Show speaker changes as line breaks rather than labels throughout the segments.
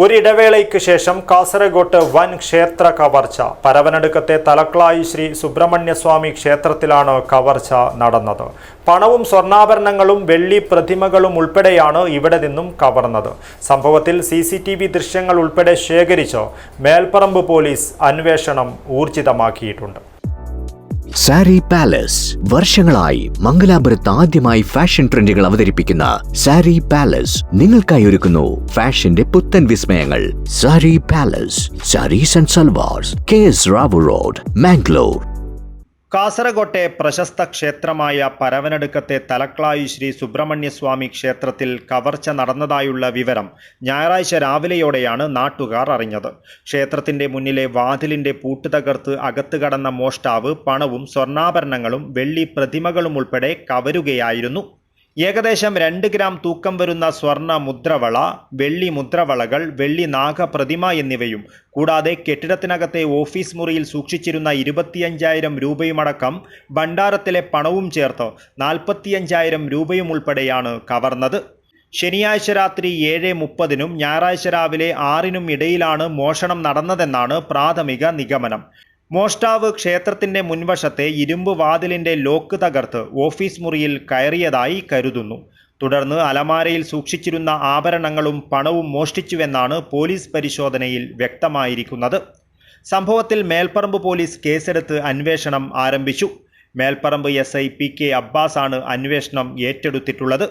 ഒരിടവേളയ്ക്ക് ശേഷം കാസർഗോട്ട് വൻ ക്ഷേത്ര കവർച്ച. പരവനടുക്കത്തെ തലക്ലായി ശ്രീ സുബ്രഹ്മണ്യസ്വാമി ക്ഷേത്രത്തിലാണ് കവർച്ച നടന്നത്. പണവും സ്വർണാഭരണങ്ങളും വെള്ളി പ്രതിമകളും ഉൾപ്പെടെയാണ് ഇവിടെ നിന്നും കവർന്നത്. സംഭവത്തിൽ സി സി ടി വി ദൃശ്യങ്ങൾ ഉൾപ്പെടെ ശേഖരിച്ച് മേൽപ്പറമ്പ് പോലീസ് അന്വേഷണം ഊർജിതമാക്കിയിട്ടുണ്ട്.
സാരി പാലസ്. വർഷങ്ങളായി മംഗലാപുരത്ത് ആദ്യമായി ഫാഷൻ ട്രെൻഡുകൾ അവതരിപ്പിക്കുന്ന സാരി പാലസ് നിങ്ങൾക്കായി ഒരുക്കുന്നു ഫാഷന്റെ പുത്തൻ വിസ്മയങ്ങൾ. Sari Palace sarees and salwars K S Rao road Mangalore.
കാസർഗോട്ടെ പ്രശസ്ത ക്ഷേത്രമായ പരവനടുക്കത്തെ തലക്ലായി ശ്രീ സുബ്രഹ്മണ്യസ്വാമി ക്ഷേത്രത്തിൽ കവർച്ച നടന്നതായുള്ള വിവരം ഞായറാഴ്ച രാവിലെയോടെയാണ് നാട്ടുകാർ അറിഞ്ഞത്. ക്ഷേത്രത്തിന്റെ മുന്നിലെ വാതിലിന്റെ പൂട്ട് തകർത്ത് അകത്ത് കടന്ന മോഷ്ടാവ് പണവും സ്വർണാഭരണങ്ങളും വെള്ളി പ്രതിമകളും ഉൾപ്പെടെ കവരുകയായിരുന്നു. ഏകദേശം രണ്ട് ഗ്രാം തൂക്കം വരുന്ന സ്വർണ മുദ്രവള വെള്ളി മുദ്രവളകൾ വെള്ളി നാഗപ്രതിമ എന്നിവയും കൂടാതെ കെട്ടിടത്തിനകത്തെ ഓഫീസ് മുറിയിൽ സൂക്ഷിച്ചിരുന്ന ഇരുപത്തിയഞ്ചായിരം രൂപയുമടക്കം ഭണ്ഡാരത്തിലെ പണവും ചേർത്ത് നാൽപ്പത്തിയഞ്ചായിരം രൂപയും ഉൾപ്പെടെയാണ് കവർന്നത്. ശനിയാഴ്ച രാത്രി ഏഴ് മുപ്പതിനും ഞായറാഴ്ച രാവിലെ ആറിനും ഇടയിലാണ് മോഷണം നടന്നതെന്നാണ് പ്രാഥമിക നിഗമനം. മോഷ്ടാവ് ക്ഷേത്രത്തിന്റെ മുൻവശത്തെ ഇരുമ്പ് വാതിലിന്റെ ലോക്ക് തകർത്ത് ഓഫീസ് മുറിയിൽ കയറിയതായി കരുതുന്നു. തുടർന്ന് അലമാരയിൽ സൂക്ഷിച്ചിരുന്ന ആഭരണങ്ങളും പണവും മോഷ്ടിച്ചുവെന്നാണ് പോലീസ് പരിശോധനയിൽ വ്യക്തമായിരിക്കുന്നത്. സംഭവത്തിൽ മേൽപ്പറമ്പ് പോലീസ് കേസെടുത്ത് അന്വേഷണം ആരംഭിച്ചു. Melparamba S I P K അബ്ബാസാണ് അന്വേഷണം ഏറ്റെടുത്തിട്ടുള്ളത്.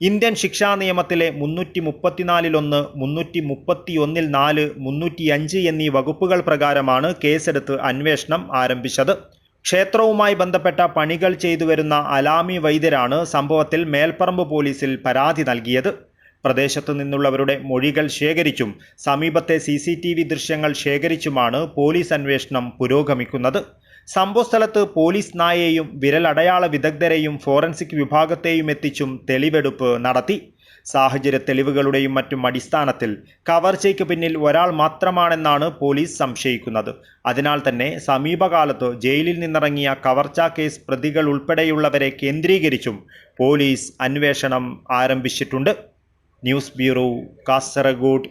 ഇന്ത്യൻ ശിക്ഷാ നിയമത്തിലെ മുന്നൂറ്റി മുപ്പത്തിനാലിലൊന്ന് മുന്നൂറ്റി മുപ്പത്തിയൊന്നിൽ നാല് മുന്നൂറ്റിയഞ്ച് എന്നീ വകുപ്പുകൾ പ്രകാരമാണ് കേസെടുത്ത് അന്വേഷണം ആരംഭിച്ചത്. ക്ഷേത്രവുമായി ബന്ധപ്പെട്ട പണികൾ ചെയ്തു വരുന്ന അലാമി വൈദ്യരാണ് സംഭവത്തിൽ മേൽപ്പറമ്പ് പോലീസിൽ പരാതി നൽകിയത്. പ്രദേശത്തു നിന്നുള്ളവരുടെ മൊഴികൾ ശേഖരിച്ചും സമീപത്തെ സി ദൃശ്യങ്ങൾ ശേഖരിച്ചുമാണ് പോലീസ് അന്വേഷണം പുരോഗമിക്കുന്നത്. സംഭവസ്ഥലത്ത് പോലീസ് നായയെയും വിരലടയാള വിദഗ്ധരെയും ഫോറൻസിക് വിഭാഗത്തെയും എത്തിച്ചും തെളിവെടുപ്പ് നടത്തി. സാഹചര്യ തെളിവുകളുടെയും മറ്റും അടിസ്ഥാനത്തിൽ കവർച്ചയ്ക്ക് പിന്നിൽ ഒരാൾ മാത്രമാണെന്നാണ് പോലീസ് സംശയിക്കുന്നത്. അതിനാൽ തന്നെ സമീപകാലത്ത് ജയിലിൽ നിന്നിറങ്ങിയ കവർച്ചാ കേസ് പ്രതികൾ ഉൾപ്പെടെയുള്ളവരെ കേന്ദ്രീകരിച്ചും പോലീസ് അന്വേഷണം ആരംഭിച്ചിട്ടുണ്ട്. News bureau Kasaragod.